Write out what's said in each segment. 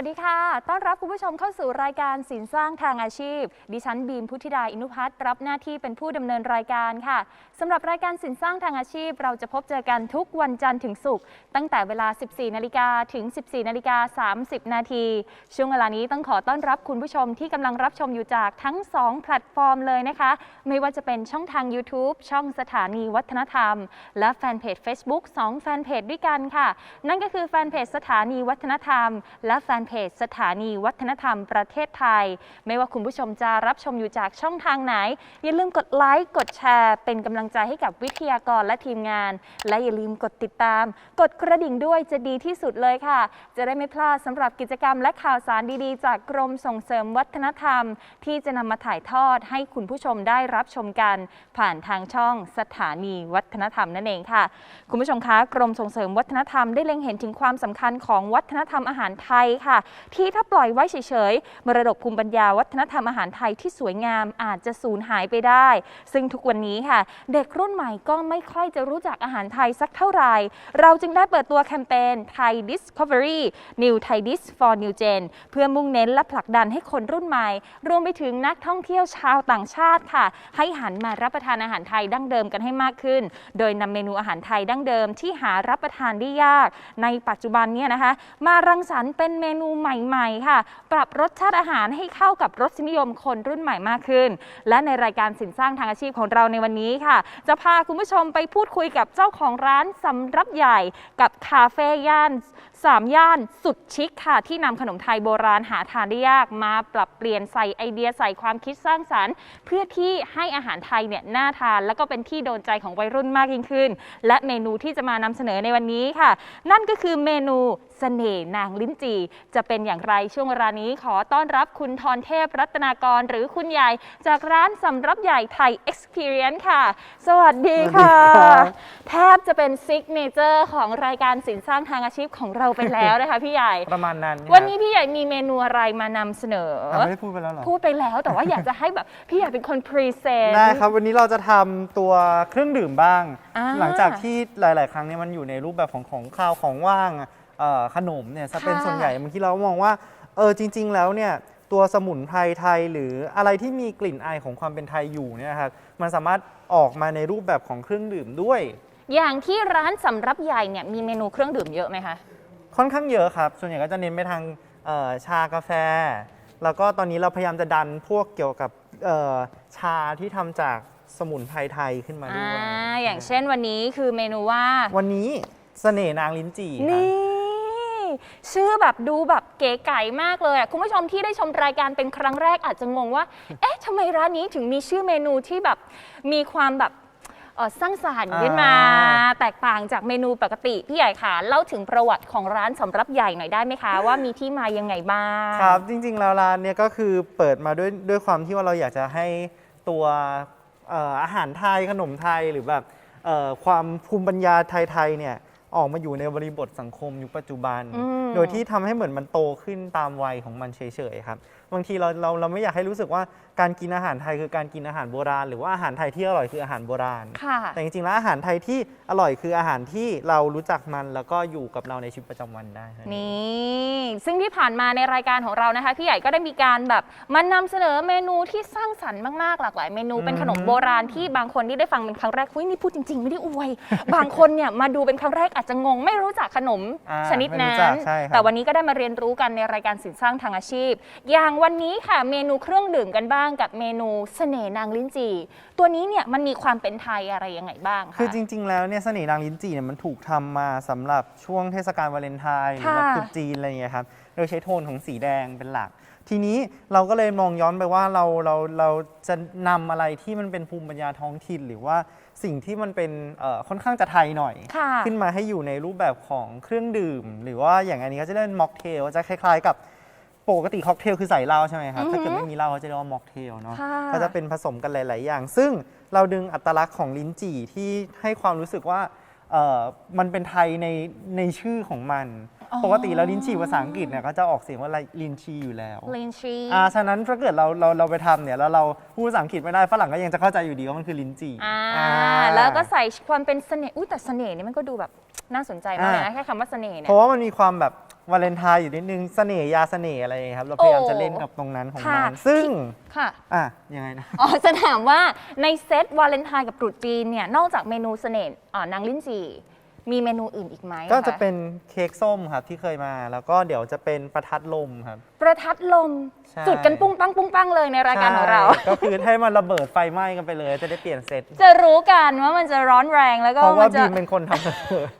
สวัสดีค่ะ ต้อนรับคุณผู้ชมเข้าสู่รายการสินสร้างทางอาชีพ ดิฉันบีมพุทธิดาอินุพัฒน์รับหน้าที่เป็นผู้ดำเนินรายการค่ะสำหรับรายการสินสร้างทางอาชีพ เราจะพบเจอกันทุกวันจันทร์ถึงศุกร์ตั้งแต่เวลา 14นาฬิกาถึง 14นาฬิกา30 นาทีช่วงเวลานี้ต้องขอต้อนรับคุณผู้ชมที่กำลังรับชมอยู่จากทั้ง 2 แพลตฟอร์มเลยนะคะ ไม่ว่าจะเป็นช่องทาง YouTube ช่องสถานีวัฒนธรรม และแฟนเพจ Facebook 2 แฟนเพจด้วยกันค่ะ นั่นก็คือแฟนเพจสถานีวัฒนธรรม และแฟนเพจสถานีวัฒนธรรมประเทศไทย ไม่ว่าคุณผู้ชมจะรับชมอยู่จากช่องทางไหน อย่าลืมกดไลค์ กดแชร์ เป็นกำลังใจให้กับวิทยากรและทีมงาน และอย่าลืมกดติดตาม กดกระดิ่งด้วยจะดีที่สุดเลยค่ะ จะได้ไม่พลาดสำหรับกิจกรรมและข่าวสารดีๆ จากกรมส่งเสริมวัฒนธรรม ที่จะนำมาถ่ายทอดให้คุณผู้ชมได้รับชมกัน ผ่านทางช่องสถานีวัฒนธรรมนั่นเองค่ะ คุณผู้ชมคะกรมส่งเสริมวัฒนธรรมได้เล็งเห็นถึงความสำคัญของวัฒนธรรมอาหารไทยค่ะที่ถ้าปล่อยไว้เฉยๆมรดกภูมิปัญญาวัฒนธรรมอาหารไทยที่สวยงามอาจจะสูญหายไปได้ ซึ่งทุกวันนี้ค่ะ เด็กรุ่นใหม่ก็ไม่ค่อยจะรู้จักอาหารไทยสักเท่าไหร่ เราจึงได้เปิดตัวแคมเปญ Thai Discovery New Thai Dish for New Gen เพื่อมุ่งเน้นและผลักดันให้คนรุ่นใหม่ รวมไปถึงนักท่องเที่ยวชาวต่างชาติค่ะ ให้หันมารับประทานอาหารไทยดั้งเดิมกันให้มากขึ้น โดยนำเมนูอาหารไทยดั้งเดิมที่หารับประทานได้ยาก ในปัจจุบันเนี่ยนะคะ มารังสรรค์เป็นเมนูใหม่ๆ ค่ะ ปรับรสชาติอาหารให้เข้ากับรสนิยมคนรุ่นใหม่มากขึ้น และในรายการสินสร้างทางอาชีพของเราในวันนี้ค่ะ จะพาคุณผู้ชมไปพูดคุยกับเจ้าของร้านสำรับใหญ่กับคาเฟ่ย่านสามย่านสุดชิคค่ะ ที่นำขนมไทยโบราณหาทานได้ยากมาปรับเปลี่ยนใส่ไอเดียใส่ความคิดสร้างสรรค์ เพื่อที่ให้อาหารไทยเนี่ยน่าทาน แล้วก็เป็นที่โดนใจของวัยรุ่นมากยิ่งขึ้น และเมนูที่จะมานำเสนอในวันนี้ค่ะ นั่นก็คือเมนู สน่ห์นางลิ้นจี่จะเป็นอย่างไรช่วงเวลานี้ขอต้อนรับคุณทรเทพรัตนากรหรือคุณใหญ่ จากร้านสำรับใหญ่ไทย Experience ค่ะ สวัสดีค่ะสวัสดีครับแทบจะเป็นซิกเนเจอร์ของรายการสินสร้างทางอาชีพของเราไปแล้วนะคะพี่ใหญ่ ประมาณนั้นครับวันนี้พี่ใหญ่มีเมนูอะไรมานำเสนออะไม่ได้พูดไปแล้วเหรอ พูดไปแล้วแต่ว่าอยากจะให้แบบพี่ใหญ่เป็นคนพรีเซนต์ ได้ครับ วันนี้เราจะทำตัวเครื่องดื่มบ้าง อ่า หลังจากที่หลาย ๆ ครั้งเนี่ยมันอยู่ในรูปแบบของของข้าวของว่าง เอ่อขนมเนี่ยจะเป็นค่ะ ส่วนใหญ่บางทีเรามองว่าเออจริง ๆ แล้วเนี่ยตัวสมุนไพรไทยหรืออะไรที่มีกลิ่นอายของความเป็นไทยอยู่เนี่ยครับมันสามารถออกมาในรูปแบบของเครื่องดื่มด้วย อย่างที่ร้านสำรับใหญ่เนี่ยมีเมนูเครื่องดื่มเยอะไหมคะ ค่อนข้างเยอะครับ ส่วนใหญ่ก็จะเน้นไปทางเอ่อชากาแฟ แล้วก็ตอนนี้เราพยายามจะดันพวกเกี่ยวกับเอ่อชาที่ทำจากสมุนไพรไทยขึ้นมาด้อ่าวยอย่างเช่นวันนี้คือเมนูว่า วันนี้เสน่ห์นางลิ้นจี่ครับนี่ ชื่อแบบดูแบบเก๋ไก่มากเลยอะคุณผู้ชมที่ได้ชมรายการเป็นครั้งแรกอาจจะงงว่า เอ๊ะทำไมร้านนี้ถึงมีชื่อเมนูที่แบบมีความแบบเอ่อสร้างสรรค์ขึ้นมา แตกต่างจากเมนูปกติพี่ใหญ่ค่ะเล่าถึงประวัติของร้านสำรับใหญ่หน่อยได้ไหมคะ ว่ามีที่มายังไงบ้างครับจริงๆแล้วร้านเนี่ยก็คือเปิดมาด้วยด้วยความที่ว่าเราอยากจะให้ตัวเอ่ออาหารไทยขนมไทยหรือแบบเอ่อความภูมิปัญญาไทยๆเนี่ย ออกมาอยู่ในบริบทสังคมยุคปัจจุบัน อืม โดยที่ทำให้เหมือนมันโตขึ้นตามวัยของมันเฉยๆครับ บางทีเราเราเราไม่อยากให้รู้สึกว่าการกินอาหารไทยคือการกินอาหารโบราณ หรือว่าอาหารไทยที่อร่อยคืออาหารโบราณ ค่ะ แต่จริงๆแล้วอาหารไทยที่อร่อยคืออาหารที่เรารู้จักมัน แล้วก็อยู่กับเราในชีวิตประจำวันได้ครับ นี่ ซึ่งที่ผ่านมาในรายการของเรานะคะ พี่ใหญ่ก็ได้มีการแบบมันนำเสนอเมนูที่สร้างสรรค์มากๆหลากหลายเมนูเป็นขนมโบราณที่บางคนที่ได้ฟังเป็นครั้งแรกเฮ้ยนี่พูดจริง ๆ ไม่ได้อวย บางคนเนี่ยมาดูเป็นครั้งแรกอาจจะงง ไม่รู้จักขนมอ่าชนิดไม่นั้รู้จัน กใช่ครับ แต่วันนี้ก็ได้มาเรียนรู้กันในรายการสินสร้างทางอาชีพ อย่างวันนี้ค่ะเมนูเครื่องดื่มกันบ้างกับเมนูเสน่ห์นางลิ้นจี่ตัวนี้เนี่ยมันมีความเป็นไทยอะไรยังไงบ้างคะ คือจริง ๆ แล้วเนี่ยเสน่ห์นางลิ้นจี่เนี่ยมันถูกทำมาสำหรับช่วงเทศกาลวาเลนไทน์หรือว่าค่ะ ตรุษจีนอะไรอย่างเงี้ยครับ โดยใช้โทนของสีแดงเป็นหลัก ทีนี้เราก็เลยมองย้อนไปว่าเราเราเราจะนำอะไรที่มันเป็นภูมิปัญญาท้องถิ่น หรือว่าสิ่งที่มันเป็นเอ่อค่อนข้างจะไทยหน่อย ค่ะ ขึ้นมาให้อยู่ในรูปแบบของเครื่องดื่ม หรือว่าอย่างอันนี้ก็จะเรียกม็อกเทลจะคล้าย ๆ กับ ปกติค็อกเทลคือใส่เหล้าใช่ไหมครับ อือฮึถ้าเกิดไม่มีเหล้าเขาจะเรียกว่าม็อกเทลเนาะค่ะ ก็จะเป็นผสมกันหลาย ๆ อย่าง ซึ่งเราดึงอัตลักษณ์ของลิ้นจี่ที่ให้ความรู้สึกว่าเอ่อมันเป็นไทยในในชื่อของมันอ๋อปกติแล้วลิ้นจี่ภาษาอังกฤษเนี่ยก็จะออกเสียงว่าลินชีอยู่แล้ว ลินชี อ่า ฉะนั้นถ้าเกิดเราเราเราไปทำเนี่ยแล้วเราพูดภาษาอังกฤษไม่ได้ฝรั่งก็ยังจะเข้าใจอยู่ดีว่ามันคือลิ้นจี่อ่า อ่า แล้วก็ใส่ความเป็นเสน่ห์ อุ้ยแต่เสน่ห์นี่มันก็ดูแบบ น่าสนใจมากเลยนะอ่า แค่คำว่าเสน่ห์เนี่เพยราะว่ามันมีความแบบวาเลนไทน์อยู่นิดนึงเสน่ห์ยาเสน่ห์อะไรอย่างเงี้ยครับ เราพยายามโอ้จะเล่นกับตรงนั้นของค่ะมันซึ่ง ค่ะ อะ ยังไงนะ อ๋อ จะถามว่าในเซตวาเลนไทน์กับตรุษจีนเนี่ย นอกจากเมนูเสน่ห์อ่านางลิ้นจี่มีเมนูอื่นอีกไหมก็จะคเป็นเค้กส้มครับที่เคยมา แล้วก็เดี๋ยวจะเป็นประทัดลมครับ ประทัดลม ใช่ จุดกันปุ้งปังปุ้งปังเลยในรายการของเรา ใช่ก็คือให้มันระเบิดไฟไหม้กันไปเลย จะได้เปลี่ยนเซตจะรู้กันว่ามันจะร้อนแรงแล้วก็เพราะมัว่านจะ บีมเป็นคนทำระเบิด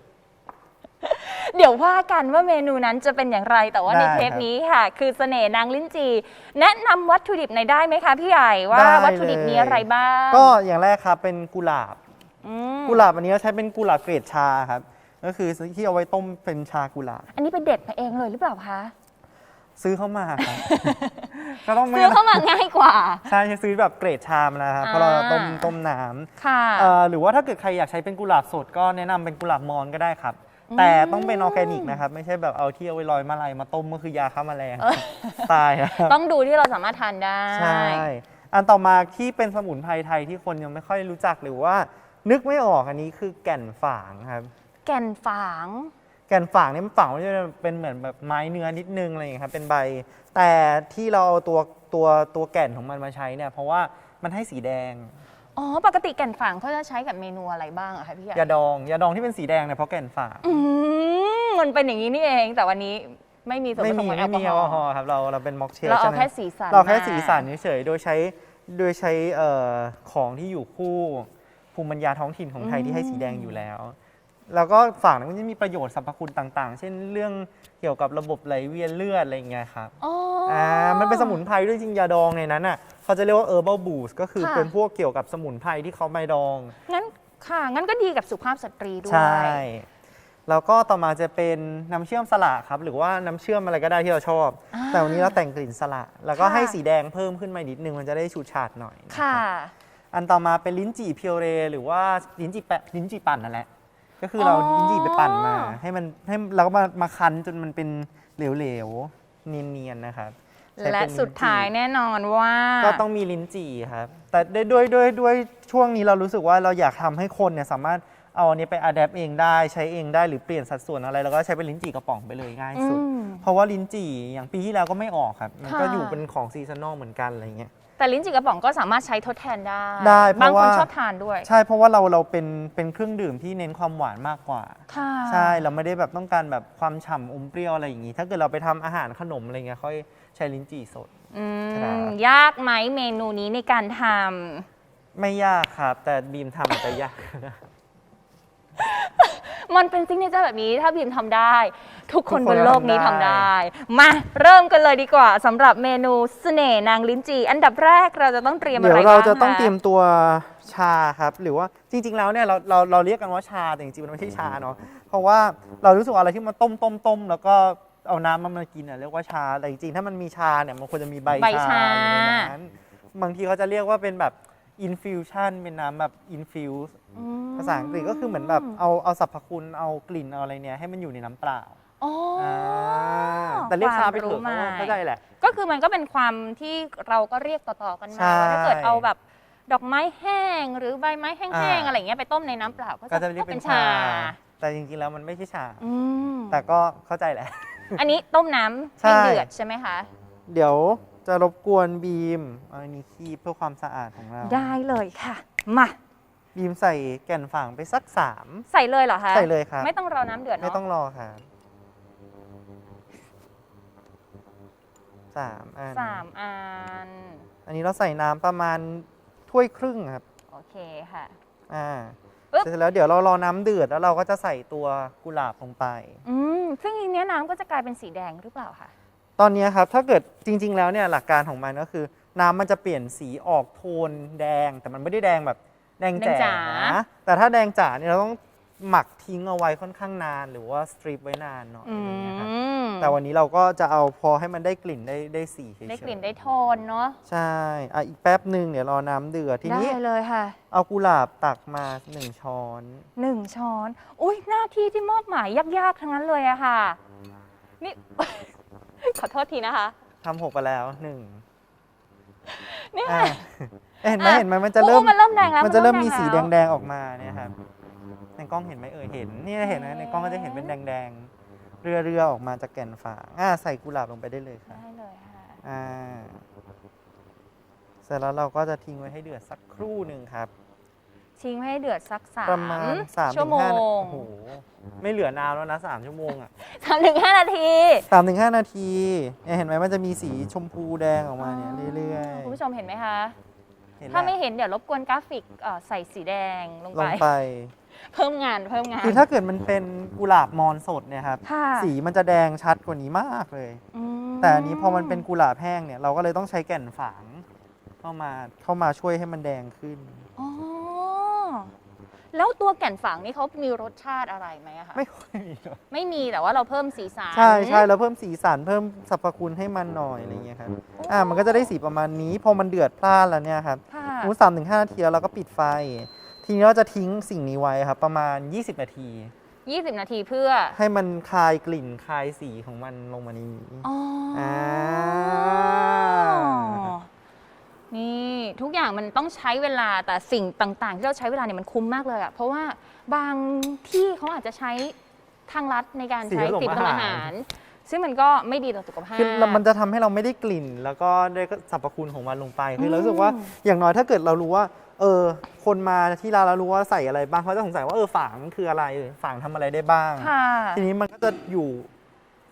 เดี๋ยวว่ากันว่าเมนูนั้นจะเป็นอย่างไรแต่ว่าในได้เทปครับนี้ค่ะ คือเสน่ห์นางลิ้นจี แนะนำวัตถุดิบในอยได้ไหมคะพี่ใหญ่ว่าได้วัตถุดิบมีอะไรบ้างก็อย่างแรกครับเป็นกุหลาบ อืมกุหลาบอันนี้ใช้เป็นกุหลาบเกรดชาครับ ก็คือที่เอาไว้ต้มเป็นชากุหลาบอันนี้ไปเด็ดมาเองเลยหรือเปล่าคะซื้อเข้ามาครับ ก็ต้องไม่ซื้อเข้ามาง่ายกว่า ใช่ซื้อแบบเกรดชามาแล้วครับเพราะเราจะต้มอ่า ต้มน้ำค่ะเอ่อหรือว่าถ้าเกิดใครอยากใช้เป็นกุหลาบสดก็แนะนำเป็นกุหลาบมอนก็ได้ครับ แต่ต้องเป็นออร์แกนิกนะครับ ไม่ใช่แบบเอาที่เอาไว้ลอยมาลัยมาต้มก็คือยาฆ่าแมลงตายครับต้องดูที่เราสามารถทานได้ ใช่ อันต่อมาที่เป็นสมุนไพรไทยที่คนยังไม่ค่อยรู้จักหรือว่า นึกไม่ออกอันนี้คือแก่นฝางครับ แก่นฝางแก่นฝางนี่มันฝางมันจะเป็นเหมือนแบบไม้เนื้อนิดนึงอะไรอย่างเงี้ยครับเป็นใบ แต่ที่เราเอาตัวตัวตัวแก่นของมันมาใช้เนี่ยเพราะว่ามันให้สีแดง อ๋อ ปกติแก่นฝางเขาจะใช้กับเมนูอะไรบ้างอะคะพี่ใหญ่ยาดองยาดองที่เป็นสีแดงเนี่ยเพราะแก่นฝางอืมมันเป็นอย่างนี้นี่เอง แต่วันนี้ไม่มีส่วนไม่ผสมมีของแอไม่ลกอมีฮแอลอกอฮอล์ล์ครับเราเราเป็นม็อกเทลเราเอาใช่ไหมแค่สีสันเราแค่มาสีสันเฉยๆโดยใช้โดยใช้เอ่อของที่อยู่คู่ภูมิปัญญาท้องถิ่นของไทยที่ให้สีแดงอยู่แล้ว แล้วก็ฝางมันจะมีประโยชน์สรรพคุณต่างๆ เช่นเรื่องเกี่ยวกับระบบไหลเวียนเลือดอะไรอย่างเงี้ยครับ อ๋อออ่ามันเป็นสมุนไพรด้วยจริงยาดองในนั้นอะ เขาจะเรียกว่า herbal boost ก็คือค่ะ เป็นพวกเกี่ยวกับสมุนไพรที่เขาไม่ดอง งั้นค่ะ งั้นก็ดีกับสุภาพสตรีด้วย ใช่ แล้วก็ต่อมาจะเป็นน้ำเชื่อมสละครับ หรือว่าน้ำเชื่อมอะไรก็ได้ที่เราชอบ อ่าแต่วันนี้เราแต่งกลิ่นสละ แล้วก็ค่ะ ให้สีแดงเพิ่มขึ้นมานิดนึงมันจะได้ฉูดฉาดหน่อยนค่ะ อันต่อมาเป็นลิ้นจี่เพียวเร หรือว่าลิ้นจี่แปะลิ้นจี่ปั่นนั่นแหละ ก็คือเราอ๋อ ลิ้นจี่ไปปั่นมา ให้มันให้แล้วก็มามาคั้นจนมันเป็นเหลวๆเนียนๆนะครับใช้ และเป็นลิ้นจี่สุดท้ายแน่นอนว่า ก็ต้องมีลิ้นจี่ครับ แต่ด้วยด้วยด้วยด้วยช่วงนี้เรารู้สึกว่าเราอยากทำให้คนเนี่ยสามารถเอาอันนี้ไปอัดแอปเองได้ใช้เองได้หรือเปลี่ยนสัดส่วนอะไร แล้วก็ใช้เป็นลิ้นจี่กระป๋องไปเลยง่ายสุดอืมเพราะว่าลิ้นจี่อย่างปีที่แล้วก็ไม่ออกครับ มันก็ค่ะอยู่เป็นของซีซันอลเหมือนกันอะไรเงี้ยแต่ลิ้นจี่กระป๋องก็สามารถใช้ทดแทนได้ได้เพบางราะคนว่าชอบทานด้วย ใช่เพราะว่าเราเราเป็นเป็นเครื่องดื่มที่เน้นความหวานมากกว่าค่ะใช่เราไม่ได้แบบต้องการแบบความฉ่ำอมเปรี้ยวอะไรอย่างงี้ ถ้าเกิดเราไปทำอาหารขนมอะไรเงี้ยค่อย ใช้ลิ้นจี่สด อืครับมยากไหมเมนูนี้ในการทไม่ยากครับ แต่บีมทำอาจจะยากำมันเป็นซิงเกิลเจอร์แบบนี้ถ้าบีมทำได้ ทุกคนทุกบคนนโลกนี้ทำทำได้ ได้ มาเริ่มกันเลยดีกว่าสำหรับเมนูเสน่ห์นางลิ้นจี่อันดับแรกเราจะต้องเตรียมอะเดี๋ยไรวบ้างเราจะต้องคเตรียมตัวชาครับ หรือว่าจริง ๆ แล้วเนี่ยเราเราเราเรียกกันว่าชาแต่จริงๆมันไม่ใช่ชาเนาะเพราะว่าเรารู้สึกว่าอะไรที่มันต้มต้มต้มแล้วก็ เอาน้ำมันมากินเนี่ยเรียกว่าชาแต่จริงๆถ้ามันมีชาเนี่ยมันควรจะมีใบใบชาชา อยู่ในนั้นบางทีเขาจะเรียกว่าเป็นแบบอินฟิวชันเป็นน้ำแบบอินฟิวอืมภาษาอังกฤษก็คือเหมือนแบบเอาเอาสรรพคุณเอากลิ่นเอาอะไรเนี่ยให้มันอยู่ในน้ำเปล่าอ๋อออ่าแต่เรียกชาไปเถควอะมเพราะว่าใหม่ก็ได้แหละ ก็คือมันก็เป็นความที่เราก็เรียกต่อๆกันมาใช่ว่าถ้าเกิดเอาแบบดอกไม้แห้งหรือใบไม้แห้งอ่าๆอะไรอย่างเงี้ยไปต้มในน้ำเปล่าก็ก็จะจะเรียกก็เป็เป็นนชาชา แต่จริงๆแล้วมันไม่ใช่ชา อืมแต่ก็เข้าใจแหละ อันนี้ต้มน้ำใช่ให้เดือดใช่ไหมคะ เดี๋ยวจะรบกวนบีมเอาอันนี้คีบเพื่อความสะอาดของเราได้เลยค่ะ มา บีมใส่แก่นฝางไปสักสามใส่เลยเหรอคะใส่เลยครับ ไม่ต้องรอน้ำเดือดเนาะไม่ต้องรอครับสามอันสามอัน อันนี้เราใส่น้ำประมาณถ้วยครึ่งครับ โอเคค่ะ อ่าปึ๊บ เสร็จแล้วเดี๋ยวเรารอน้ำเดือดแล้วเราก็จะใส่ตัวกุหลาบลงไป อืม ซึ่งอีเนี้ยน้ำก็จะกลายเป็นสีแดงหรือเปล่าคะ ตอนนี้ครับถ้าเกิดจริง ๆ แล้วเนี่ยหลักการของมันก็คือ น้ำมันจะเปลี่ยนสีออกโทนแดง แต่มันไม่ได้แดงแบบแดงแดงจ๋าแจ๋นะแต่ถ้าแดงจ๋าเนี่ยเราต้องหมักทิ้งเอาไว้ค่อนข้างนาน หรือว่าสตรีปไว้นานหน่อยอือะไรเงี้ยครับม แต่วันนี้เราก็จะเอาพอให้มันได้กลิ่นได้ได้สีเฉยๆได้กลิ่นได้โทนเนาะใช่อะอีกแป๊บหนึ่งเดี๋ยวรอน้ำเดือดทีได้นี้เลยค่ะเอากุหลาบตักมาหนึ่งช้อน หนึ่งช้อน อุ้ยหน้าที่ที่มอบหมายยากๆ ทั้งนั้นเลยอะค่ะ นี่ ขอโทษทีนะคะ ทำหกไปแล้วหนึ่งเนี่ย อะเห็นไหมอะ เห็นไหมมันจะเริ่มโอ้มันเริ่มแดงแล้วมันจะเริ่มมีแดงสีแล้วแดง ๆ ออกมาเนี่ยครับ ในกล้องเห็นไหมเอ่ย เห็น เนี่ยเห็นนะในกล้องก็จะเห็นเป็นแดง ๆ เรือเรือๆออกมาจากแก่นฝางอ่าใส่กุหลาบลงไปได้เลยค่ะ ได้เลยค่ะ อ่า เสร็จแล้วเราก็จะทิ้งไว้ให้เดือดสักครู่หนึ่งครับ ทิ้งให้เดือดสักสามประมาณสามชั่ถึวงโมห้างโอ้โห ไม่เหลือนานแล้วนะสามชั่วโมงอะสามถึงห้านาทีสามถึงห้านาทีเนี่ยเห็นไหมมันจะมีสีชมพูแดงออกมาเนี่ยเรื่อยคุณผู้ชมเห็นไหมคะ ๆเห็นถ้าไม่แล้วเห็นเดี๋ยวรบกวนกราฟิกเอ่อใส่สีแดงลงลไป งไป เพิ่มงานเพิ่มงาน คือถ้าเกิดมันเป็นกุหลาบมอนสดเนี่ยครับค่ะสีมันจะแดงชัดกว่านี้มากเลย อืมแต่อันนี้พอมันเป็นกุหลาบแห้งเนี่ยเราก็เลยต้องใช้แก่นฝางเข้ามาเข้ามาช่วยให้มันแดงขึ้น อ๋อแล้วตัวแก่นฝางนี่เขามีรสชาติอะไรไหมอะคะไม่ค่อยมีหรอกไม่มีแต่ว่าเราเพิ่มสีสันใช่ใช่แล้วเพิ่มสีสันเพิ่มสรรพคุณให้มันหน่อยอะไรเงี้ยครับอ่ามันก็จะได้สีประมาณนี้พอมันเดือดพล่านแล้วเนี่ยครับค่ะ มูสามถึงห้านาทีแล้วเราก็ปิดไฟ ทีนี้เราจะทิ้งสิ่งนี้ไว้ครับ ประมาณ 20 นาที 20 นาทีเพื่อ ให้มันคลายกลิ่นคลายสีของมันลงมาในนี้อ๋ออานี่ทุกอย่างมันต้องใช้เวลาแต่สิ่งต่าง ๆ ที่เราใช้เวลาเนี่ยมันคุ้มมากเลยอะเพราะว่าบางที่เขาอาจจะใช้ทางลัดในการใช้สีผสมสีผสมอาอาหารหาร ซึ่งมันก็ไม่ดีต่อสุขภาพ คือมันจะทำให้เราไม่ได้กลิ่น แล้วก็ได้สรรพคุณของมันลงไป คือเรารู้สึกว่าอืมอย่างน้อยถ้าเกิดเรารู้ว่า เออ คนมาที่ร้านเรารู้ว่าใส่อะไรบ้างเขาจะสงสัยว่าเออฝางมันคืออะไรฝางทำอะไรได้บ้าง ค่ะ ทีนี้มันก็จะอยู่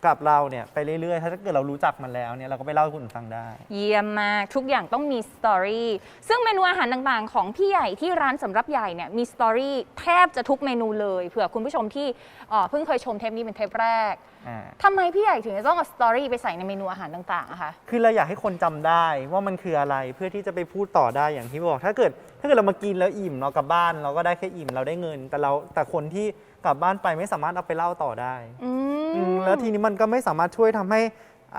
กับเราเนี่ยไปเรื่อยๆ ถ้าเกิดเรารู้จักมันแล้วเนี่ยเราก็ไปเล่าให้คนอื่นฟังได้ เยี่ยมมากทุกอย่างต้องมีสตอรี่ซึ่งเมนูอาหารต่างๆ ของพี่ใหญ่ที่ร้านสำรับใหญ่เนี่ยมีสตอรี่แทบจะทุกเมนูเลยเผื่อคุณผู้ชมที่เอ่อเพิ่งเคยชมเทปนี้เป็นเทปแรกอ่า ทำไมพี่ใหญ่ถึงจะต้องเอาสตอรี่ไปใส่ในเมนูอาหารต่างๆอะคะคือเราอยากให้คนจำได้ว่ามันคืออะไรเพื่อที่จะไปพูดต่อได้อย่างที่บอก ถ้าเกิดถ้าเกิดเรามากินแล้วอิ่มเรากลับบ้าน เราก็ได้แค่อิ่มเราได้เงิน แต่เราแต่คนที่ กลับบ้านไปไม่สามารถเอาไปเล่าต่อได้อืม อืมแล้วทีนี้มันก็ไม่สามารถช่วยทำให้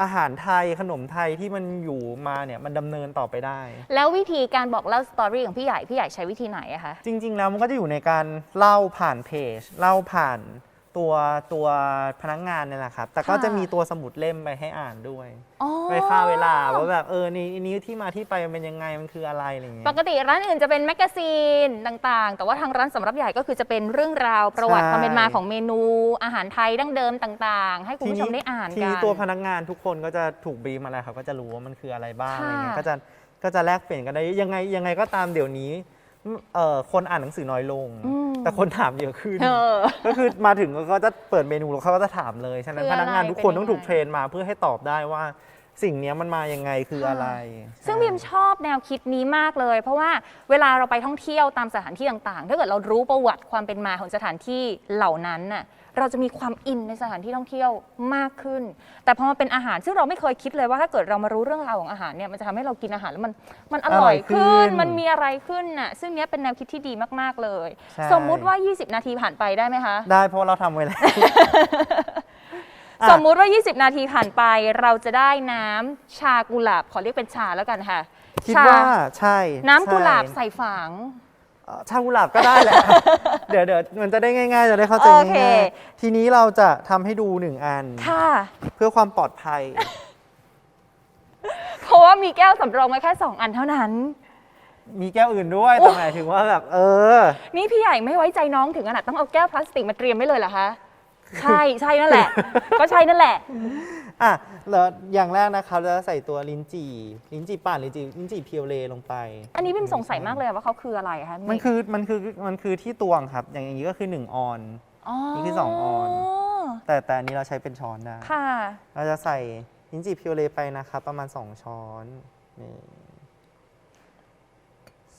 อาหารไทยขนมไทยที่มันอยู่มาเนี่ยมันดำเนินต่อไปได้ แล้ววิธีการบอกเล่าสตอรี่ของพี่ใหญ่ พี่ใหญ่ใช้วิธีไหนอะคะ จริง ๆ แล้วมันก็จะอยู่ในการเล่าผ่านเพจ เล่าผ่าน ตัวตัวพนักงานเนี่ยแหละครับ แต่ก็ค่ะ จะมีตัวสมุดเล่มไปให้อ่านด้วยอ๋อไปค่าเวลาว่าแบบเออนี่นี่ที่มาที่ไปมันเป็นยังไงมันคืออะไรอะไรอย่างเงี้ย ปกติร้านอื่นจะเป็นแมกกาซีนต่างๆ แต่ว่าทางร้านสำรับใหญ่ก็คือจะเป็นเรื่องราวประวัติใช่ ความเป็นมาของเมนูอาหารไทยดั้งเดิมต่าง ๆ ให้คุณผู้ชมได้อ่านทีกันี้นตัวพนักงานทุกคนก็จะถูกบรีฟมาแล้วครับก็จะรู้ว่ามันคืออะไรบ้างค่ะ อะไรเงี้ยก็จะก็จะแลกเปลี่ยนกันได้ยังไงยังไงก็ตามเดี๋ยวนี้เอ่อคนอ่านหนังสือน้อยลง อืม แต่คนถามเยอะขึ้น เออ ก็คือมาถึงก็จะเปิดเมนูแล้วเขาก็จะถามเลย ฉะนั้นคือพอะไรนักงานทุกคนเป็นยังไง ต้องถูกเทรนมาเพื่อให้ตอบได้ว่าสิ่งเนี้ยมันมายังไงคืออะไรซึ่งใช่บิมชอบแนวคิดนี้มากเลย เพราะว่าเวลาเราไปท่องเที่ยวตามสถานที่ต่างๆ ถ้าเกิดเรารู้ประวัติความเป็นมาของสถานที่เหล่านั้นน่ะ เราจะมีความอินในสถานที่ท่องเที่ยวมากขึ้น แต่พอมาเป็นอาหารซึ่งเราไม่เคยคิดเลยว่าถ้าเกิดเรามารู้เรื่องราวของอาหารเนี่ยมันจะทำให้เรากินอาหารแล้วมันมันอร่อยขึ้นมันมีอะไรขึ้นน่ะซึ่งเนี้ยเป็นแนวคิดที่ดีมากๆเลย ใช่ สมมุติว่า 20 นาทีผ่านไปได้ไหมคะ ได้เพราะเราทำไว้แล้ว อะ สมมุติว่า 20 นาทีผ่านไปเราจะได้น้ำชากุหลาบขอเรียกเป็นชาแล้วกันค่ะคิดชาว่าใช่น้ำกุหลาบใช่ ใส่ฝาง เอ่อชากุหลาบก็ได้แหละ เดี๋ยวเดี๋ยวมันจะได้ง่าย ๆ จะได้เข้าใจโอเค ง่ายๆทีนี้เราจะทำให้ดูหนึ่งอัน ค่ะ เพื่อความปลอดภัย เพราะว่ามีแก้วสำรองมาแค่ 2 อันเท่านั้น มีแก้วอื่นด้วยแต่หมายถึงว่าแบบเออ นี่พี่ใหญ่ไม่ไว้ใจน้องถึงขนาดต้องเอาแก้วพลาสติกมาเตรียมไว้เลยเหรอคะ ใช่ใช่นั่นแหละ ก็ใช่นั่นแหละ อะแล้วอย่างแรกนะครับเราจะใส่ตัวลิ้นจี่ ลิ้นจี่ป่านลิ้นจี่ลิ้นจี่เพียวเลลงไป อันนี้บิมสงสัยมากเลยว่าเขาคืออะไรคะมันคือมันคือมันคือที่ตวงครับอย่างนี้ก็คือ 1 ออน นี่คือสองออน แต่แต่อันนี้เราใช้เป็นช้อนได้ ค่ะ เราจะใส่ลิ้นจี่เพียวเลไปนะครับ ประมาณ 2 ช้อนนี่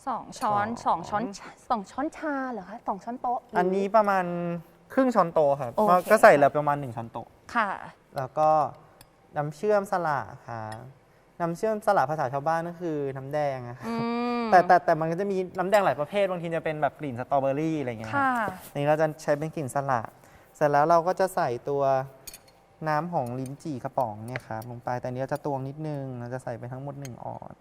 สองช้อนสองช้อนสองช้อนชาเหรอคะสองช้อนโต๊ะหรือันนี้ประมาณครึ่งช้อนโตะครับ โอเค ก็ใส่แล้วประมาณ 1 ช้อนโตะค่ะ แล้วก็ น้ำเชื่อมสละครับน้ำเชื่อมสละภาษาชาวบ้านก็คือน้ำแดงอะครับอืมแต่แต่แต่มันก็จะมีน้ำแดงหลายประเภทบางทีจะเป็นแบบกลิ่นสตรอเบอรี่อะไรอย่างเงี้ยค่ะอันนี้เราจะใช้เป็นกลิ่นสละเสร็จแล้วเราก็จะใส่ตัวน้ำของลิ้นจี่กระป๋องเนี่ยครับลงไปแต่อันนี้เราจะตวงนิดนึงเราจะใส่ไปทั้งหมดหนึ่งออน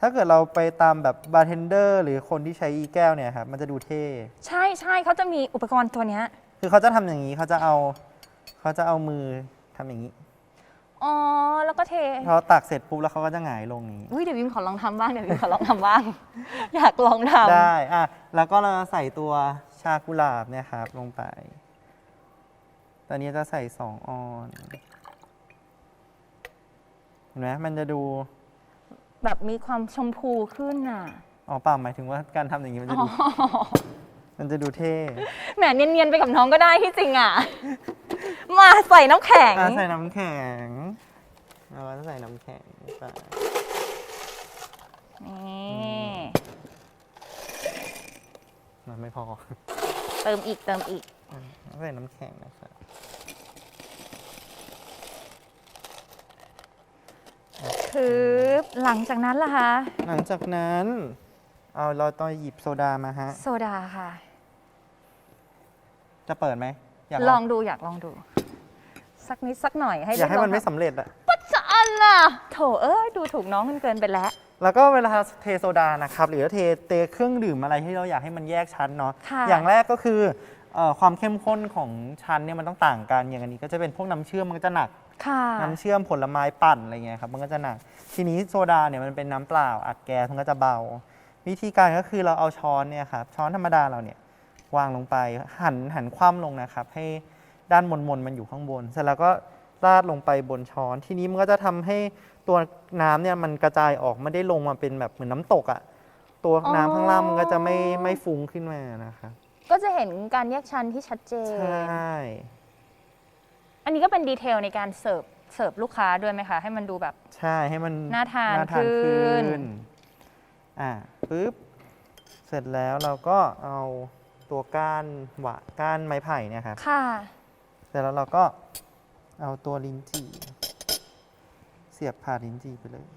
ถ้าเกิดเราไปตามแบบบาร์เทนเดอร์หรือคนที่ใช้อีแก้วเนี่ยครับมันจะดูเท่ ใช่ใช่เขาจะมีอุปกรณ์ตัวเนี้ย คือเขาจะทำอย่างนี้เขาจะเอาเขาจะเอามือทำอย่างนี้ อ๋อ แล้วก็เทพอตักเสร็จปุ๊บแล้วเขาก็จะหงายลงอย่างนี้ อุ้ยเดี๋ยววิมขอลองทำบ้างเดี๋ยววิมขอลองทำบ้าง อยากลองทำได้อะแล้วก็เราจะใส่ตัวชากุหลาบเนี่ยครับลงไป ตอนนี้จะใส่สองออนเห็นไหมมันจะดูแบบมีความชมพูขึ้นอะอ๋อเปล่าหมายถึงว่าการทำอย่างนี้มันจะดูมันจะดูเท่ แหมเนียนๆไปกับน้องก็ได้ที่จริงอะ มาใส่น้ำแข็ง อะใส่น้ำแข็งเราก็ใส่น้ำแข็งไปนี่มันไม่พอเติมอีกเติมอีก อะใส่น้ำแข็งนะครับคือหลังจากนั้นล่ะคะหลังจากนั้น เอาเราต้องหยิบโซดามาฮะ โซดาค่ะ จะเปิดไหมอยากลองดูอยากลองดู สักนิดสักหน่อยให้อยากให้มันไม่ด้ลองสำเร็จอะทำจะอันล่ะโถเอ้ยดูถูกน้องกันเกินไปแล้ว แล้วก็เวลาเทโซดานะครับ หรือเทเทเครื่องดื่มอะไรที่เราอยากให้มันแยกชั้นเนาะค่ะ อย่างแรกก็คือเอ่อความเข้มข้นของชั้นเนี่ยมันต้องต่างกันอย่างอันนี้ก็จะเป็นพวกน้ำเชื่อมมันก็จะหนัก ค่ะน้ำเชื่อมผลไม้ปั่นอะไรเงี้ยครับมันก็จะหนัก ทีนี้โซดาเนี่ยมันเป็นน้ำเปล่าอัดแก๊สมันก็จะเบา วิธีการก็คือเราเอาช้อนเนี่ยครับช้อนธรรมดาเราเนี่ยวางลงไปหันหันคว่ำลงนะครับ ให้ ด้านบนบนๆมันอยู่ข้างบน เสร็จแล้วก็ราดลงไปบนช้อน ทีนี้มันก็จะทำให้ตัวน้ำเนี่ยมันกระจายออกไม่ได้ลงมาเป็นแบบเหมือนน้ำตกอะ่ะ ตัวน้ำข้างล่างมันก็จะไม่ไม่ฟุ้งขึ้นมานะครับก็จะเห็นการแยกชั้นที่ชัดเจน ใช่ อันนี้ก็เป็นดีเทลในการเสิร์ฟเสิร์ฟลูกค้าด้วยไหมคะ ให้มันดูแบบ ใช่ให้มันน่าทานขึ้ขึ้นนอ่าปุ๊บ เสร็จแล้วเราก็เอาตัวก้านหวะก้านไม้ไผ่เนี่ยครับค่ะ เสร็จแล้วเราก็เอาตัวลิ้นจี่ เสียบผ่าลิ้นจี่ไปเลย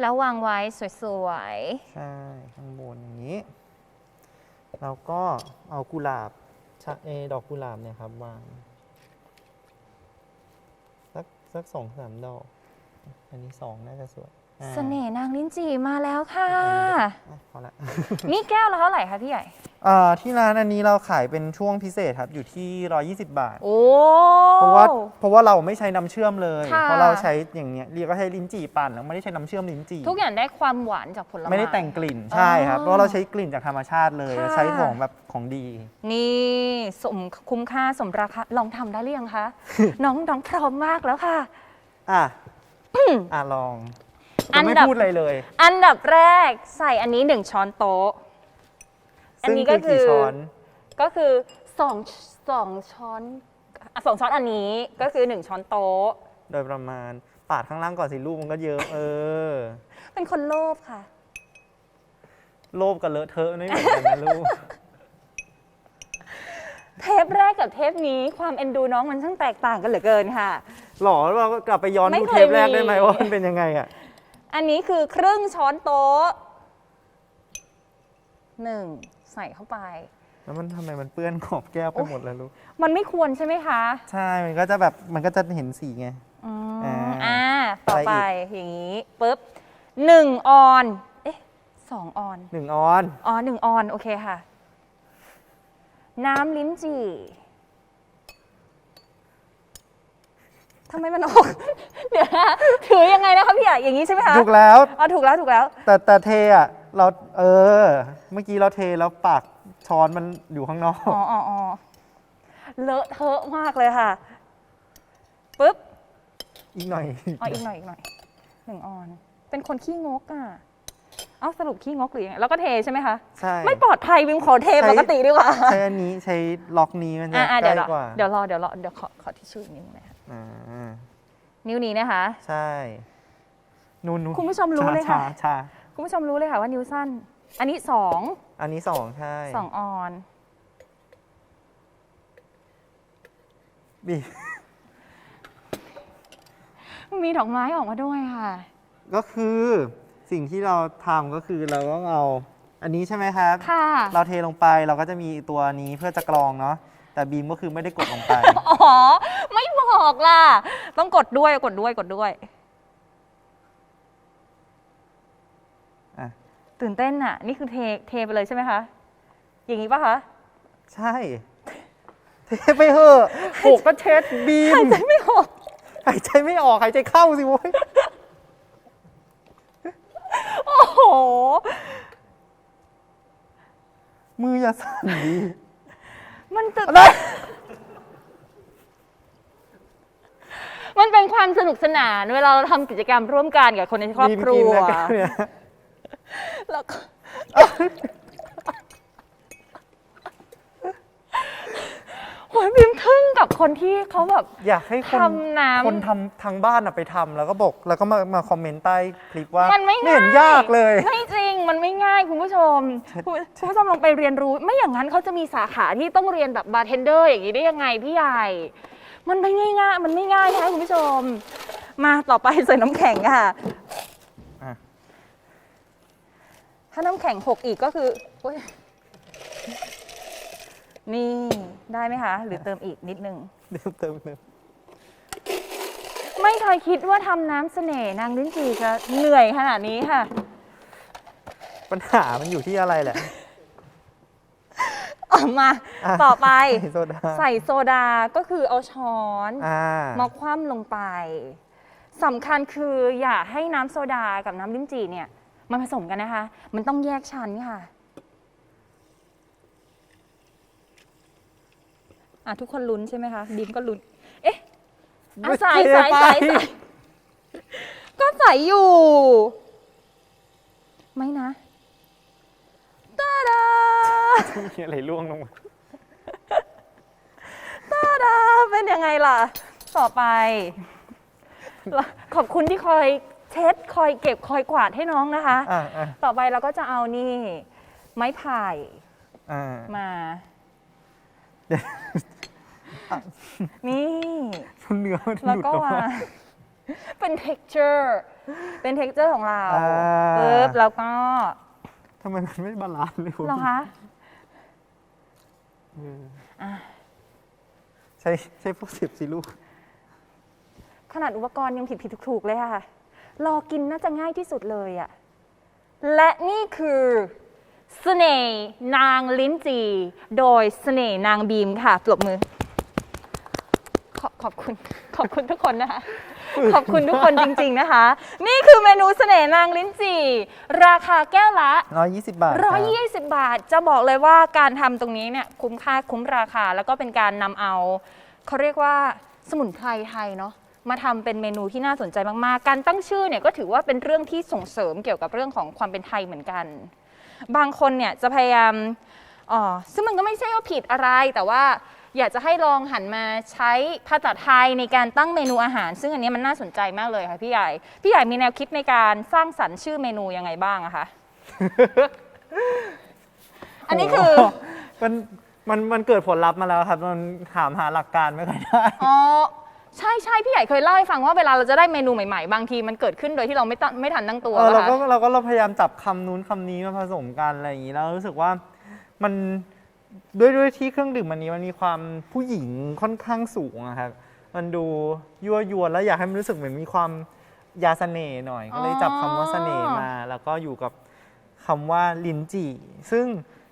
แล้ววางไว้สวยใช่ข้างบนอย่างนี้เราก็เอากุหลาบชะเออดอกกุหลาบเนี่ยครับวางสักสักสองสามดอก อันนี้สองน่าจะสวยอ่าๆ เสน่ห์นางลิ้นจี่มาแล้วค่ะอะ พอละนี่แก้วละเท่าไหร่คะพี่ใหญ่อ่าที่ร้านอันนี้เราขายเป็นช่วงพิเศษครับอยู่ที่ 120 บาท โอ้ เพราะว่าเพราะว่าเราไม่ใช้น้ำเชื่อมเลยค่ะ เพราะเราใช้อย่างเงี้ยเรียกก็ใช้ลิ้นจี่ปั่นแล้วไม่ได้ใช้น้ำเชื่อมลิ้นจี่ทุกอย่างได้ความหวานจากผลไม้ ไม่ได้แต่งกลิ่นใช่ครับอ๋อเพราะเราใช้กลิ่นจากธรรมชาติเลยค่ะใช้ของแบบของดี นี่สมคุ้มค่าสมราคาลองทำได้หรือยังคะ น้องน้องพร้อมมากแล้วค่ะ อะอะลองอั จะนไม่ดับพูดอะไรเลย อันดับแรกใส่อันนี้หนึ่งช้อนโต๊ะ อันซึ่งนี้คืก็อคืกี่อช้อนก็คือสองสองช้อนอะสองช้อนอันนี้ก็คือหนึ่งช้อนโต๊ะ โดยประมาณปาดข้างล่างก่อนสิลูกมันก็เยอะ เออ เป็นคนโลภค่ะ โลภกับเลอะเทอะไม่เหมือนกันนะลูก เทปแรกกับเทปนี้ความเอ็นดูน้องมันช่างแตกต่างกันเหลือเกินค่ะหรอเราก็กลับไปย้อนไม่ดูเคเทยปแรกได้ไหมมี ว่ามันเป็นยังไงอะ อันนี้คือครึ่งช้อนโต๊ะหนึ่งใส่เข้าไป แล้วมันทำไมมันเปื้อนขอบแก้วไปหมดแล้วลูก มันไม่ควรใช่ไหมคะใช่ มันก็จะแบบ มันก็จะเห็นสีไง อืมอ่าอ่า ต่ออะไรไปอีกอย่างนี้ปุ๊บหนึ่งออน เอ๊ะสองออน หนึ่งออน อ๋อหนึ่งออน โอเคค่ะ น้ำลิ้นจี่ ทำไมมันออก เดี๋ยวนะถือยังไงนะคะพี่ใหญ่อย่างนี้ใช่ไหมคะถูกแล้ว อ๋อถูกแล้วถูกแล้ว แต่แต่เทอะเราเออ เมื่อกี้เราเทแล้วปากช้อนมันอยู่ข้างนอก อ๋ออ๋ออ๋อเลอะเทอะมากเลยค่ะปุ๊บอีกหน่อย อ๋ออีกหน่อยอีกหน่อยหนึ่งออน เป็นคนขี้งกอะเอ้าสรุปขี้งกหรือยังไงแล้วก็เทใช่ไหมคะใช่ ไม่ปลอดภัยวิมขอเทใช้ ปกติดีกว่า ใช้อันนี้ใช้ล็อกนี้มันจะอ่าใกเดี๋ยวรอกล้ว่า เดี๋ยวรอเดี๋ยวรอเดี๋ยวขอขอทิชชู่อีกนิดนึงนะคะ อ่านิ้วนี้นะคะ ใช่นู่นนู่นคุณผู้ชมรู้เลยค่ะ ชาชาคุณผู้ชมรู้เลยค่ะว่านิ้วสั้น อันนี้สองอันนี้สองใช่สองออน บีมีดอกไม้ออกมาด้วยค่ะ ก็คือสิ่งที่เราทำก็คือเราต้องเอา อันนี้ใช่ไหมครับ ค่ะ เราเทลงไปเราก็จะมีตัวนี้เพื่อจะกรองเนาะแต่บีมก็คือไม่ได้กดลงไป อ๋อ ไม่ บอกล่ะ ต้องกดด้วยกดด้วยกดด้วย อะ ตื่นเต้นอะ นี่คือเทเทไปเลยใช่ไหมคะ อย่างนี้ปะคะ ใช่ เทไปเถอะหกก็เช็ดบีมหายใจไม่ออก หายใจไม่ออกหายใจเข้าสิโว้ยโอ้โห มืออย่าสั่นดีมันจะมันเป็น ความสนุกสนาน เวลาเราทำกิจกรรมร่วมกันกับคนในครอบครักินวนะครับเนี่ยแล้วก็โหยบิมทึ่งกับคนที่เขาแบบ อยากให้คนทำน้ำคนทำทางบ้านอะไปทำแล้วก็บอกแล้วก็มามาคอมเมนต์ใต้คลิปว่ามันไม่เห็นยากเลย ไม่จริงมันไม่ง่ายคุณผู้ชมคุณคุณผู้ชมลองไปเรียนรู้ ไม่อย่างนั้นเขาจะมีสาขาที่ต้องเรียนแบบบาร์เทนเดอร์อย่างนี้ได้ยังไงพี่ใหญ่ มันไม่ง่ายๆมันไม่ง่ายนะคะคุณผู้ชม มาต่อไปใส่น้ำแข็งค่ะ อะ ถ้าน้ำแข็งหกอีกก็คือโอ๊ยนี่ได้ไหมคะ หรือเติมอีกนิดนึงเดี๋ยวเติมเติมไม่เคยคิดว่าทำน้ำเสน่ห์นางลิ้นจี่จะเหนื่อยขนาดนี้ค่ะ ปัญหามันอยู่ที่อะไรแหละออก มาอะต่อไป ใส่โซดาใส่โซดาก็คือเอาช้อนอ่ามาคว่ำลงไปสำคัญคืออย่าให้น้ำโซดากับน้ำลิ้นจี่เนี่ย มันผสมกันนะคะ มันต้องแยกชั้นค่ะอะทุกคนลุ้นใช่ไหมคะบีมก็ลุ้นเอ๊ะอะใส่ใส่ใส่ใส่ก็ใส่อยู่ ไม่นะตาดา มีอะไรล่วงลงมาตาดาเป็นยังไงล่ะ ต่อไป ขอบคุณที่คอยเช็ดคอยเก็บคอยกวาดให้น้องนะคะ อ่าอ่าต่อไปเราก็จะเอานี่ ไม้ไผ่อ่ามานี่ เนื้อมันหแล้วลุดก็ออกวามางเป็น texture เป็น texture ของเราอ่าปึ๊บแล้วก็ทำไมมันไม่บาลานซ์เลยวะเหรอคะเอออะใช่ใช่พวกสิบสิลูก ขนาดอุปกรณ์ยังผิดผิดถูกๆเลยค่ะ รอกินน่าจะง่ายที่สุดเลยอะและนี่คือเสน่ห์นางลิ้นจี โดยเสน่ห์นางบีมค่ะ ปรบมือ ขอขอบคุณ ขอบคุณทุกคนนะคะ ขอบคุณทุกคนจริง ๆนะคะ นี่คือเมนูเสน่ห์นางลิ้นจีราคาแก้วละร้อยยี่สิบบาทคร้อยบยี่สิบบาทจะบอกเลยว่าการทำตรงนี้เนี่ยคุ้มค่าคุ้มราคา แล้วก็เป็นการนำเอาเขาเรียกว่าสมุนไพรไทยเนาะมาทำเป็นเมนูที่น่าสนใจมาก ๆ การตั้งชื่อเนี่ยก็ถือว่าเป็นเรื่องที่ส่งเสริมเกี่ยวกับเรื่องของความเป็นไทยเหมือนกัน บางคนเนี่ยจะพยายามอ๋อซึ่งมันก็ไม่ใช่ว่าผิดอะไรแต่ว่า อยากจะให้ลองหันมาใช้ภาษาไทยในการตั้งเมนูอาหาร ซึ่งอันเนี้ยมันน่าสนใจมากเลยค่ะพี่ใหญ่ พี่ใหญ่มีแนวคิดในการสร้างสรรค์ชื่อเมนูยังไงบ้างอะคะ อันนี้คือโโหมันมันมันเกิดผลลัพธ์มาแล้วครับ มันถามหาหลักการไม่ค่อยได้ อ๋อ ใช่ใช่พี่ใหญ่เคยเล่าให้ฟังว่าเวลาเราจะได้เมนูใหม่ๆ บางทีมันเกิดขึ้นโดยที่เราไม่ตั้งไม่ทันตั้งตัวเออเราป่ะก็คะเราก็เราพยายามจับคำนู้นคำนี้มาผสมกันอะไรอย่างนี้แล้วรู้สึกว่ามัน ด้วยด้วยที่เครื่องดื่มอันนี้มันมีความผู้หญิงค่อนข้างสูงอะครับ มันดูยั่วยวนแล้วอยากให้มันรู้สึกเหมือนมีความยาเสน่ห์หน่อย ก็เลยจับคำว่าเสน่ห์มา แล้วก็อยู่กับคำว่าลินจี่ ซึ่ง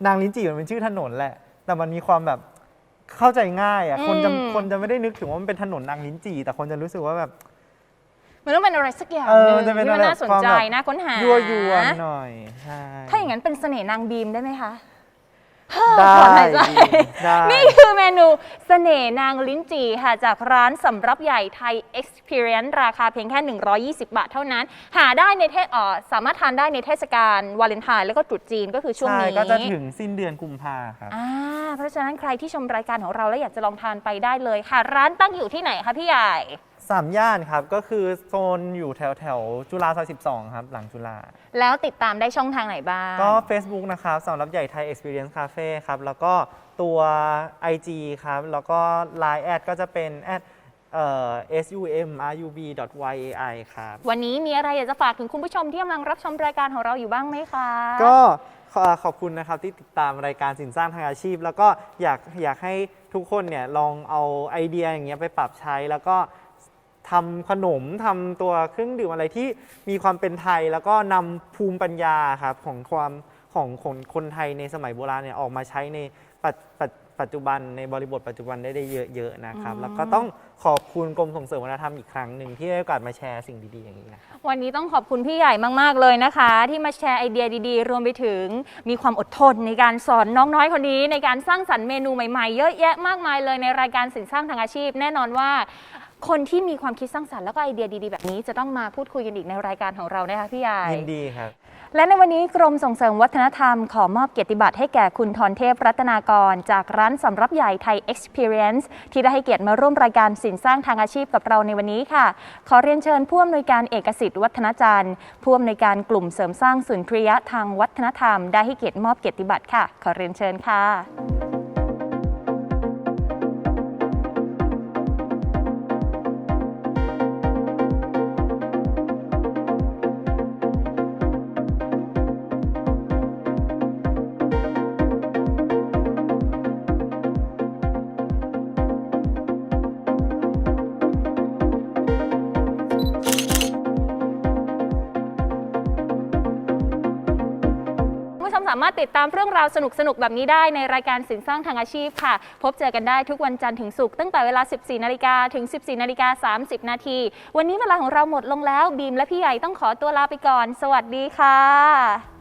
นางลินจี่มันเป็นชื่อถนนแหละ แต่มันมีความแบบเข้าใจง่ายอะคนจะคนจะไม่ได้นึกถึงว่ามันเป็นถนนนางลิ้นจี่ แต่คนจะรู้สึกว่าแบบ มันต้องเป็นอะไรสักอย่างเอหอนึ่งมันจะเป็นที่มันอะไรน่าสนความใจแบบ น่าค้นหายั่วยวนหน่อยใช่ ถ้าอย่างนั้นเป็นเสน่ห์นางบีมได้ไหมคะ ได้ถอนหายใจ ได้ นี่คือเมนูเสน่ห์นางลิ้นจี่ค่ะ จากร้านสำรับใหญ่ไทย Experience ราคาเพียงแค่ 120 บาทเท่านั้น หาได้ในเทศเอ่อสามารถทานได้ในเทศกาลวาเลนไทน์แล้วก็ตรุษจีนก็คือช่วงใช่นี้ ก็จะถึงสิ้นเดือนกุมภาครับอ่าเพราะฉะนั้นใครที่ชมรายการของเราแล้วอยากจะลองทานไปได้เลยค่ะ ร้านตั้งอยู่ที่ไหนคะพี่ใหญ่ สามย่านครับ ก็คือโซนอยู่แถวแถวจุฬาซอย12 ครับ หลังจุฬาแล้วติดตามได้ช่องทางไหนบ้าง ก็ Facebook นะครับสำหรับใหญ่ไทย Experience Cafe ครับ แล้วก็ตัว IG ครับ แล้วก็ Line แอดก็จะเป็นแอดเอ่อ sumrub.yai ครับ วันนี้มีอะไรอยากจะฝากถึงคุณผู้ชมที่กำลังรับชมรายการของเราอยู่บ้างไหมคะ ก็ขอขอบคุณนะครับที่ติดตามรายการสินสร้างทางอาชีพ แล้วก็อยากอยากให้ทุกคนเนี่ยลองเอาไอเดียอย่างเงี้ยไปปรับใช้แล้วก็ ทำขนมทำตัวเครื่องดื่มอะไรที่มีความเป็นไทย แล้วก็นำภูมิปัญญาครับของความของคนคนไทยในสมัยโบราณเนี่ยออกมาใช้ในปัจปัจปัจจุบันในบริบทปัจจุบันได้ได้เยอะๆนะครับอืมแล้วก็ต้องขอบคุณกรมส่งเสริมวัฒนธรรมอีกครั้งหนึ่งที่ให้โอกาสมาแชร์สิ่งดีๆอย่างนี้นะครับวันนี้ต้องขอบคุณพี่ใหญ่มากๆเลยนะคะ ที่มาแชร์ไอเดียดีๆ รวมไปถึงมีความอดทนในการสอนน้องน้อยคนนี้ในการสร้างสรรค์เมนูใหม่ๆ เยอะแยะมากมายเลยในรายการสินสร้างทางอาชีพ แน่นอนว่า คนที่มีความคิดสร้างสรรค์แล้วก็ไอเดียดีๆ แบบนี้จะต้องมาพูดคุยกันอีกในรายการของเรานะคะพี่ใหญ่ ยินดีครับ และในวันนี้กรมส่งเสริมวัฒนธรรม ขอมอบเกียรติบัตรให้แก่คุณทรเทพรัตนากร จากร้านสำรับใหญ่ไทย Experience ที่ได้ให้เกียรติมาร่วมรายการสินสร้างทางอาชีพกับเราในวันนี้ค่ะ ขอเรียนเชิญผู้อำนวยการเอกสิทธิ์วัฒนจันทร์ผู้อำนวยการกลุ่มเสริมสร้างสุนทรียะทางวัฒนธรรม ได้ให้เกียรติมอบเกียรติบัตรค่ะ ขอเรียนเชิญค่ะามารถติดตามเรื่องราวสนุกๆแบบนี้ได้ในรายการสินสร้างทางอาชีพค่ะ พบเจอกันได้ทุกวันจันทร์ถึงศุกร์ตั้งแต่เวลา 14 นาฬิกาถึง 14 นาฬิกา 30 นาที วันนี้เวลาของเราหมดลงแล้วบีมและพี่ใหญ่ต้องขอตัวลาไปก่อน สวัสดีค่ะ